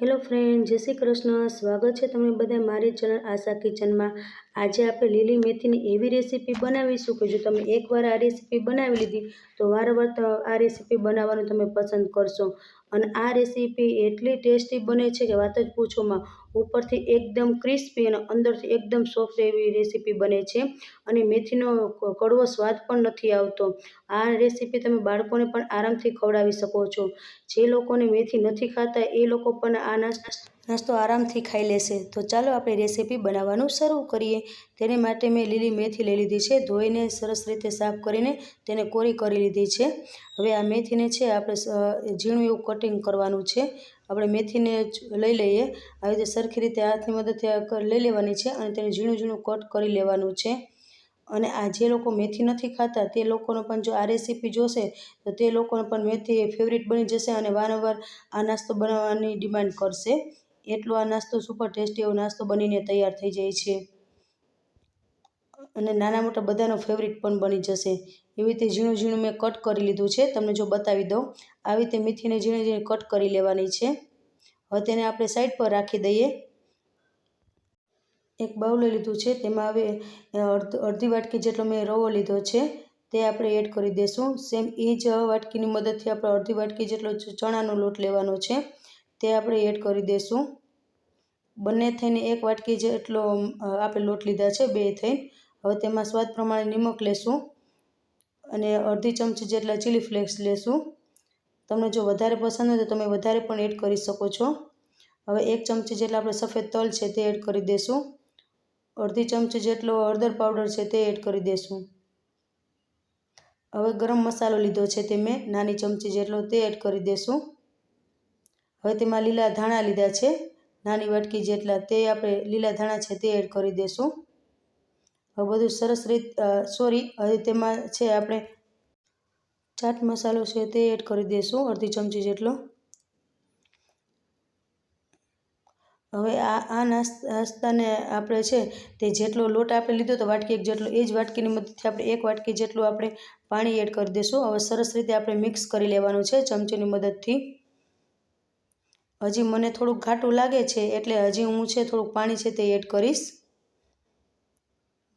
Hello friend જય શ્રી કૃષ્ણ. સ્વાગત છે તમે બધા મારી ચેનલ આશા કિચનમાં. આજે આપણે લીલી મેથીની એવી રેસીપી બનાવીશું કે જો તમે એકવાર આ રેસીપી બનાવી લીધી, તો વારંવાર આ રેસીપી બનાવવાનું તમે પસંદ કરશો. અને આ રેસીપી એટલી ટેસ્ટી બને છે કે વાત જ પૂછોમાં ઉપરથી એકદમ ક્રિસ્પી અને અંદરથી એકદમ સોફ્ટ એવી રેસીપી બને છે. અને મેથીનો કડવો સ્વાદ પણ નથી આવતો. આ રેસીપી તમે બાળકોને પણ આરામથી ખવડાવી શકો છો. જે લોકોને મેથી નથી ખાતા, એ લોકો પણ આ નાસ્તો નાસ્તો આરામથી ખાઈ લેશે. તો ચાલો આપણે રેસીપી બનાવવાનું શરૂ કરીએ. તેને માટે મેં લીલી મેથી લઈ લીધી છે. ધોઈને સરસ રીતે સાફ કરીને તેને કોરી કરી લીધી છે. હવે આ મેથીને છે આપણે ઝીણું એવું કટિંગ કરવાનું છે. આપણે મેથીને લઈ લઈએ. આવી રીતે સરખી રીતે હાથની મદદથી લઈ લેવાની છે અને તેને ઝીણું ઝીણું કટ કરી લેવાનું છે. અને આ જે લોકો મેથી નથી ખાતા તે લોકોનો પણ જો આ રેસીપી જોશે, તો તે લોકોનો પણ મેથી ફેવરિટ બની જશે અને વારંવાર આ નાસ્તો બનાવવાની ડિમાન્ડ કરશે. એટલો આ નાસ્તો સુપર ટેસ્ટી એવો નાસ્તો બનીને તૈયાર થઈ જાય છે. અને નાના મોટા બધાનો ફેવરિટ પણ બની જશે. એવી રીતે ઝીણું ઝીણું મેં કટ કરી લીધું છે. તમને જો બતાવી દઉં, આવી રીતે મેથીને ઝીણે ઝીણે કટ કરી લેવાની છે. હવે તેને આપણે સાઈડ પર રાખી દઈએ. એક બાઉલ લઈ લીધું છે, તેમાં હવે અડધ વાટકી જેટલો મેં રવો લીધો છે, તે આપણે એડ કરી દઈશું સેમ એ જ વાટકીની મદદથી આપણે અડધી વાટકી જેટલો ચણાનો લોટ લેવાનો છે. તે આપણે એડ કરી દઈશું બંને થઈને એક વાટકી જેટલો આપણે લોટ લીધા છે, બે થઈને. હવે તેમાં સ્વાદ પ્રમાણે નિમક લેશું અને અડધી ચમચી જેટલા ચીલી ફ્લેક્સ લેશું. તમને જો વધારે પસંદ હોય તો તમે વધારે પણ એડ કરી શકો છો. હવે એક ચમચી જેટલા આપણે સફેદ તલ છે તે એડ કરી દઈશું અડધી ચમચી જેટલો હળદર પાવડર છે તે એડ કરી દઈશું હવે ગરમ મસાલો લીધો છે તે મેં નાની ચમચી જેટલો તે એડ કરી દઈશું હવે તેમાં લીલા ધાણા લીધા છે. નાની વાટકી જેટલા તે આપણે લીલા ધાણા છે તે એડ કરી દઈશું હવે બધું સરસ રીત સોરી હવે તેમાં છે આપણે ચાટ મસાલો છે તે એડ કરી દઈશું અડધી ચમચી જેટલો. હવે આ આ નાસ્ત- નાસ્તાને આપણે છે તે જેટલો લોટ આપણે લીધો તો વાટકી એક જેટલો, એ જ વાટકીની મદદથી આપણે એક વાટકી જેટલું આપણે પાણી એડ કરી દઈશું હવે સરસ રીતે આપણે મિક્સ કરી લેવાનું છે ચમચીની મદદથી. હજી મને થોડુંક ઘાટું લાગે છે એટલે હજી હું છે થોડુંક પાણી છે તે એડ કરીશ.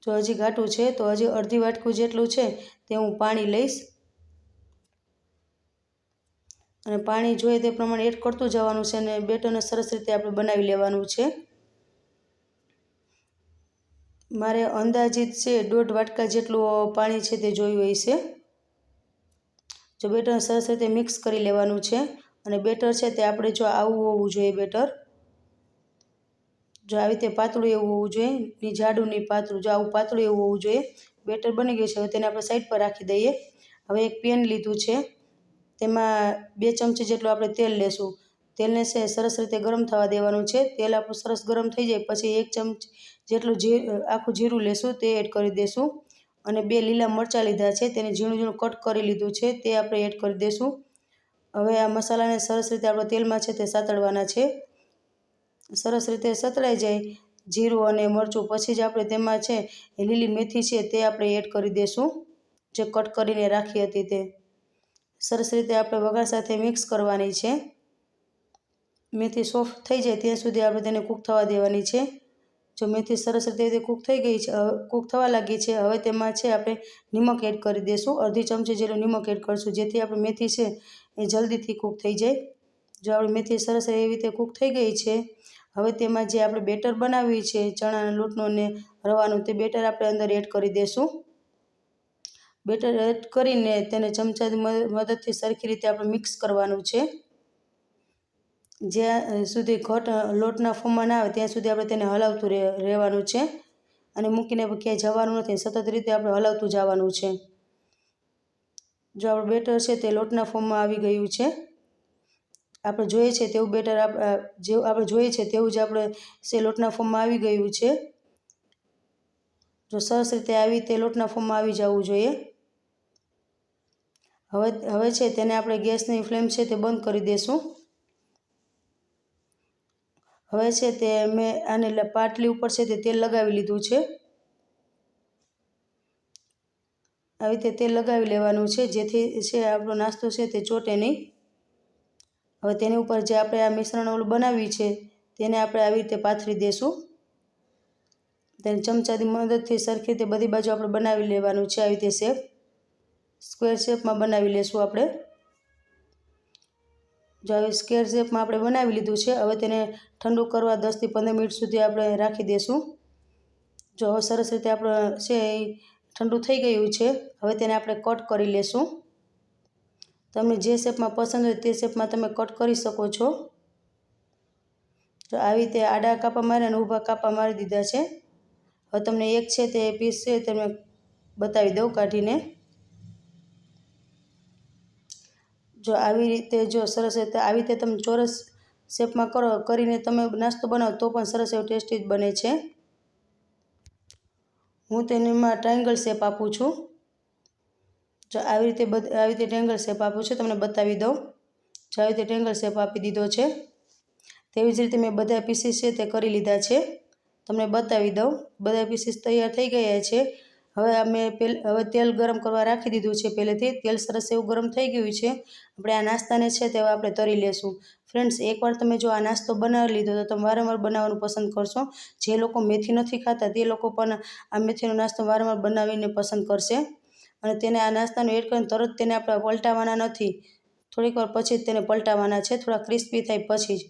જો હજી ઘાટું છે તો હજી અડધી વાટકું જેટલું છે તે હું પાણી લઈશ. અને પાણી જોઈએ તે પ્રમાણે એડ કરતું જવાનું છે અને બેટરને સરસ રીતે આપણે બનાવી લેવાનું છે. મારે અંદાજિત છે દોઢ વાટકા જેટલું પાણી છે તે જોયું હશે. જો બેટર સરસ રીતે મિક્સ કરી લેવાનું છે. અને બેટર છે તે આપણે જો આવું હોવું જોઈએ બેટર. જો આવી રીતે પાતળું એવું હોવું જોઈએ, ની જાડું ની પાતળું, જો આવું પાતળું એવું હોવું જોઈએ, બેટર બની ગયું છે. હવે તેને આપણે સાઈડ પર રાખી દઈએ. હવે એક પેન લીધું છે. તેમાં બે ચમચી જેટલું આપણે તેલ લેશું. તેલને છે સરસ રીતે ગરમ થવા દેવાનું છે. તેલ આપણું સરસ ગરમ થઈ જાય, પછી એક ચમચી જેટલું જી, આખું જીરું લેશું, તે એડ કરી દઈશું અને બે લીલા મરચાં લીધા છે. તેને ઝીણું ઝીણું કટ કરી લીધું છે. તે આપણે એડ કરી દઈશું હવે આ મસાલાને સરસ રીતે આપણે તેલમાં છે તે સાતળવાના છે. સરસ રીતે સતળાઈ જાય, જીરું અને મરચું પછી જ આપણે તેમાં છે લીલી મેથી છે તે આપણે એડ કરી દઈશું જે કટ કરીને રાખી હતી તે. સરસ રીતે આપણે વઘાર સાથે મિક્સ કરવાની છે. મેથી સોફ્ટ થઈ જાય ત્યાં સુધી આપણે તેને કૂક થવા દેવાની છે. જો મેથી સરસ રીતે કૂક થઈ ગઈ છે કૂક થવા લાગી છે, હવે તેમાં છે આપણે નિમક એડ કરી દઈશું અડધી ચમચી જેટલું નિમક એડ કરીશું, જેથી આપણે મેથી છે એ જલ્દીથી કૂક થઈ જાય. જો આપણી મેથી સરસ એવી રીતે કૂક થઈ ગઈ છે, હવે તેમાં જે આપણે બેટર બનાવ્યું છે, ચણાના લોટનું ને રવાનું, તે બેટર આપણે અંદર એડ કરી દઈશું બેટર એડ કરીને તેને ચમચાની મદદથી સરખી રીતે આપણે મિક્સ કરવાનું છે. જ્યાં સુધી ઘટ, લોટના ફોર્મમાં ના આવે ત્યાં સુધી આપણે તેને હલાવતું રહે રહેવાનું છે. અને મૂકીને ક્યાંય જવાનું નથી, સતત રીતે આપણે હલાવતું જવાનું છે. જો આપણું બેટર છે તે લોટના ફોર્મમાં આવી ગયું છે. આપણે જોઈએ છે તેવું બેટર જેવું આપણે જોઈએ છે તેવું જ આપણે સે લોટના ફોર્મમાં આવી ગયું છે. જો સરસ રીતે આવી તે લોટના ફોર્મમાં આવી જવું જોઈએ. હવે હવે છે તેને આપણે ગેસની ફ્લેમ છે તે બંધ કરી દઈશું હવે છે તે મેં આને પાટલી ઉપર છે તે તેલ લગાવી લીધું છે. આવી રીતે તેલ લગાવી લેવાનું છે, જેથી છે આપણો નાસ્તો છે તે ચોટે નહીં. હવે તેની ઉપર જે આપણે આ મિશ્રણ ઓલું બનાવ્યું છે, તેને આપણે આવી રીતે પાથરી દઈશું તેને ચમચાની મદદથી સરખી રીતે બધી બાજુ આપણે બનાવી લેવાનું છે, આવી રીતે શેપ સ્ક્વેર શેપમાં બનાવી લેશું આપણે. જો આવી સ્કેર શેપમાં આપણે બનાવી લીધું છે, હવે તેને ઠંડુ કરવા દસથી પંદર મિનિટ સુધી આપણે રાખી દઈશું જો હવે સરસ રીતે આપણે છે એ ઠંડુ થઈ ગયું છે, હવે તેને આપણે કટ કરી લેશું. તમને જે શેપમાં પસંદ હોય તે શેપમાં તમે કટ કરી શકો છો. તો આવી રીતે આડા કાપા મારી અને ઊભા કાપા મારી દીધા છે. હવે તમને એક છે તે પીસ છે તમે બતાવી દઉં કાઢીને. જો આવી રીતે જો સરસ રીતે આવી રીતે તમે ચોરસ શેપમાં કરો, કરીને તમે નાસ્તો બનાવો, તો પણ સરસ એવો ટેસ્ટી જ બને છે. હું તેનીમાં ટ્રાયંગલ શેપ આપું છું. જો આવી રીતે આવી રીતે ટ્રેંગલ શેપ આપું છું, તમને બતાવી દઉં. જો આવી રીતે ટ્રેંગલ શેપ આપી દીધો છે, તેવી જ રીતે મેં બધા પીસીસ છે તે કરી લીધા છે. તમને બતાવી દઉં. બધા પીસીસ તૈયાર થઈ ગયા છે. હવે અમે પેલ, હવે તેલ ગરમ કરવા રાખી દીધું છે પહેલેથી. તેલ સરસ એવું ગરમ થઈ ગયું છે. આપણે આ નાસ્તાને છે તે આપણે તરી લેશું. ફ્રેન્ડ્સ, એકવાર તમે જો આ નાસ્તો બનાવી લીધો તો તમે વારંવાર બનાવવાનું પસંદ કરશો. જે લોકો મેથી નથી ખાતા તે લોકો પણ આ મેથીનો નાસ્તો વારંવાર બનાવીને પસંદ કરશે. અને તેને આ નાસ્તાનું એડ કરીને તરત તેને આપણે પલટાવવાના નથી. થોડીક વાર પછી જ તેને પલટાવવાના છે. થોડા ક્રિસ્પી થાય પછી જ.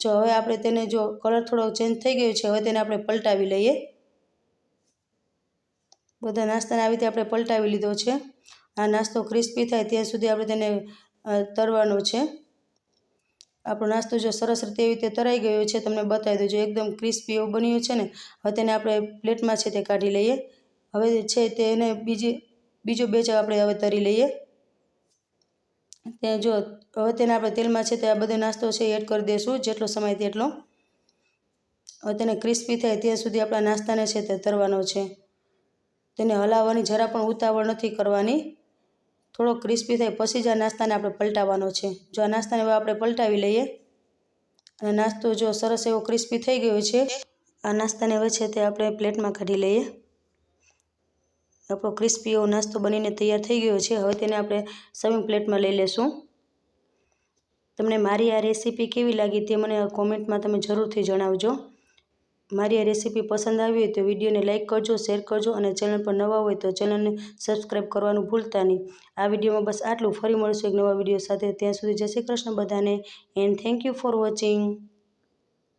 જો હવે આપણે તેને જો કલર થોડો ચેન્જ થઈ ગયો છે, હવે તેને આપણે પલટાવી લઈએ. બધા નાસ્તાને આવી રીતે આપણે પલટાવી લીધો છે. આ નાસ્તો ક્રિસ્પી થાય ત્યાં સુધી આપણે તેને તરવાનો છે. આપણો નાસ્તો જો સરસ રીતે એવી રીતે તરાઈ ગયો છે, તમને બતાવી દઉં. જો એકદમ ક્રિસ્પી એવું બન્યું છે ને, હવે તેને આપણે પ્લેટમાં છે તે કાઢી લઈએ. હવે છે તેને બીજી, બીજો બેચ આપણે હવે તરી લઈએ. ત્યાં જો, હવે તેને આપણે તેલમાં છે તે આ બધો નાસ્તો છે એડ કરી દઈશું જેટલો સમય તેટલો. હવે તેને ક્રિસ્પી થાય ત્યાં સુધી આપણા નાસ્તાને છે તે તરવાનો છે. તેને હલાવવાની જરા પણ ઉતાવળ નથી કરવાની. થોડો ક્રિસ્પી થાય પછી જ આ નાસ્તાને આપણે પલટાવવાનો છે. જો આ નાસ્તાને હવે આપણે પલટાવી લઈએ. અને નાસ્તો જો સરસ એવો ક્રિસ્પી થઈ ગયો છે, આ નાસ્તાને હવે છે તે આપણે પ્લેટમાં કાઢી લઈએ. આપણો ક્રિસ્પી એવો નાસ્તો બનીને તૈયાર થઈ ગયો છે. હવે તેને આપણે સર્વિંગ પ્લેટમાં લઈ લેશું. તમને મારી આ રેસીપી કેવી લાગી તે મને કોમેન્ટમાં તમે જરૂરથી જણાવજો. મારી આ રેસીપી પસંદ આવી હોય તો વિડીયોને લાઇક કરજો, શેર કરજો અને ચેનલ પર નવા હોય તો ચેનલને સબસ્ક્રાઈબ કરવાનું ભૂલતા નહીં. આ વિડીયોમાં બસ આટલું. ફરી મળશું એક નવા વીડિયો સાથે. ત્યાં સુધી જય શ્રી કૃષ્ણ બધાને. And thank you for watching.